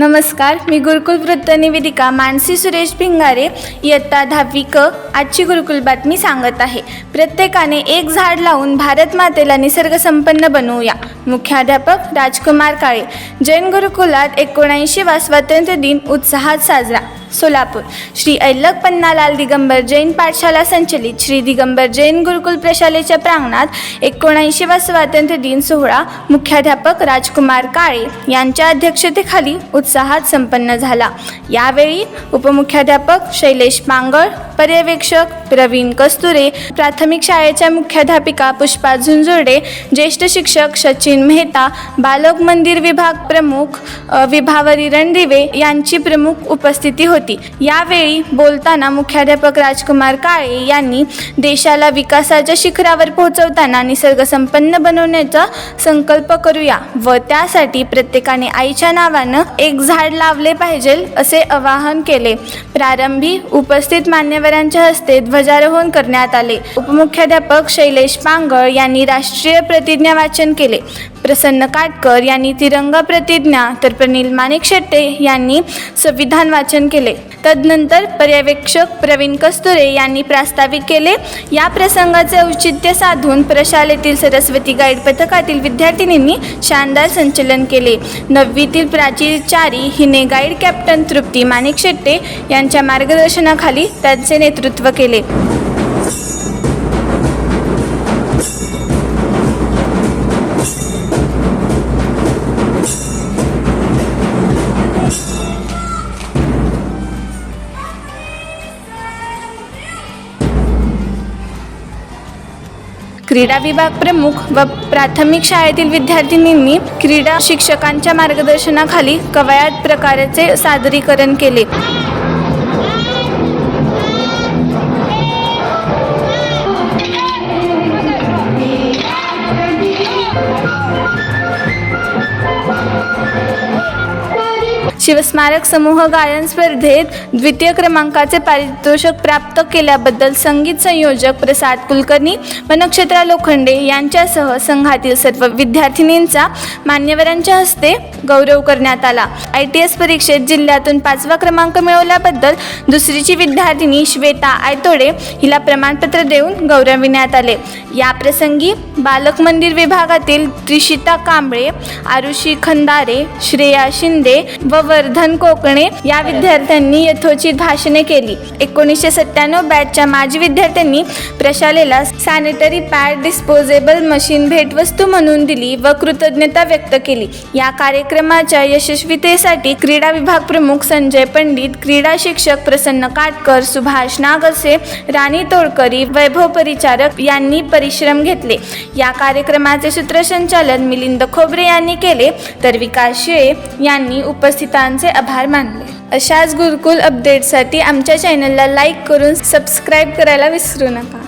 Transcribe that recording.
नमस्कार मी गुरुकुल वृत्त निवेदिका मानसी सुरेश भिंगारे इयत्ता दहावी क आजची गुरुकुल बातमी सांगत आहे. प्रत्येकाने एक झाड लावून भारत मातेला निसर्गसंपन्न बनवूया. मुख्याध्यापक राजकुमार काळे. जैन गुरुकुलात एकोणऐंशीवा स्वातंत्र्य दिन उत्साहात साजरा. सोलापूर. श्री ऐलक पन्नालाल दिगंबर जैन पाठशाला संचलित श्री दिगंबर जैन गुरुकुल प्रशालेच्या प्रांगणात एकोणऐंशीवा स्वातंत्र्य दिन सोहळा मुख्याध्यापक राजकुमार काळे यांच्या अध्यक्षतेखाली उत्साहात संपन्न झाला. यावेळी उपमुख्याध्यापक शैलेश पांगळ पर्यवेक्षक प्रवीण कस्तुरे प्राथमिक शाळेच्या मुख्याध्यापिका पुष्पा झुंझुर्डे ज्येष्ठ शिक्षक सचिन मेहता बालक मंदिर विभाग प्रमुख विभावरी रणदिवे यांची प्रमुख उपस्थिती होती. यावेळी बोलताना मुख्याध्यापक राजकुमार काळे यांनी देशाला विकासाच्या शिखरावर पोहोचवताना निसर्ग संपन्न बनवण्याचा संकल्प करूया व त्यासाठी प्रत्येकाने आईच्या नावानं एक झाड लावले पाहिजे असे आवाहन केले. प्रारंभी उपस्थित मान्यवरांच्या हस्ते ध्वजारोहण करण्यात आले. उपमुख्याध्यापक शैलेश पांगळ यांनी राष्ट्रीय प्रतिज्ञा वाचन केले. प्रसन्न काटकर यांनी तिरंगा प्रतिज्ञा तर प्रनिल माणिक शेट्टे यांनी संविधान वाचन केले. तदनंतर पर्यवेक्षक प्रवीण कस्तुरे यांनी प्रास्ताविक केले. या प्रसंगाचे औचित्य साधून प्रशालेतील सरस्वती गाईड पथकातील विद्यार्थिनींनी शानदार संचलन केले. नववीतील प्राची चारी हिने गाईड कॅप्टन तृप्ती माणिक शेट्टे यांच्या मार्गदर्शनाखाली त्यांचे नेतृत्व केले. क्रीडा विभाग प्रमुख व प्राथमिक शाळेतील विद्यार्थिनींनी क्रीडा शिक्षकांच्या मार्गदर्शनाखाली कवायत प्रकाराचे सादरीकरण केले. शिवस्मारक समूह गायन स्पर्धेत द्वितीय क्रमांकाचे पारितोषिक प्राप्त केल्याबद्दल संगीत संयोजक प्रसाद कुलकर्णी व नक्षत्रा लोखंडे यांच्यासह संघातील सर्व विद्यार्थिनींचा मान्यवरांच्या हस्ते गौरव करण्यात आला. आय टी एस परीक्षेत जिल्ह्यातून पाचवा क्रमांक मिळवल्याबद्दल दुसरीची विद्यार्थिनी श्वेता आयतोडे हिला प्रमाणपत्र देऊन गौरविण्यात आले. या प्रसंगी बालक मंदिर विभागातील त्रिशिता कांबळे आरुषी खंदारे श्रेया शिंदे व वर्धन कोकणे या विद्यार्थ्यांनी यथोचित भाषणे केली. एकोणीसशे सत्त्याण्णव बॅचच्या माजी विद्यार्थ्यांनी प्रशालेला सॅनिटरी पॅड डिस्पोजेबल मशीन भेटवस्तू म्हणून दिली व कृतज्ञता व्यक्त केली. या कार्यक्रमाच्या यशस्वीतेसाठी क्रीडा विभाग प्रमुख संजय पंडित क्रीडा शिक्षक प्रसन्न काटकर सुभाष नागसे राणी तोडकरी वैभव परिचारक यांनी परिश्रम घेतले. या कार्यक्रमाचे सूत्रसंचालन मिलिंद खोबरे यांनी केले. तर विकास शे यांनी उपस्थित उपस्थितांचे आभार मानले. अशाच गुरुकुल अपडेटसाठी आमच्या चॅनलला लाईक करून सबस्क्राईब करायला विसरू नका.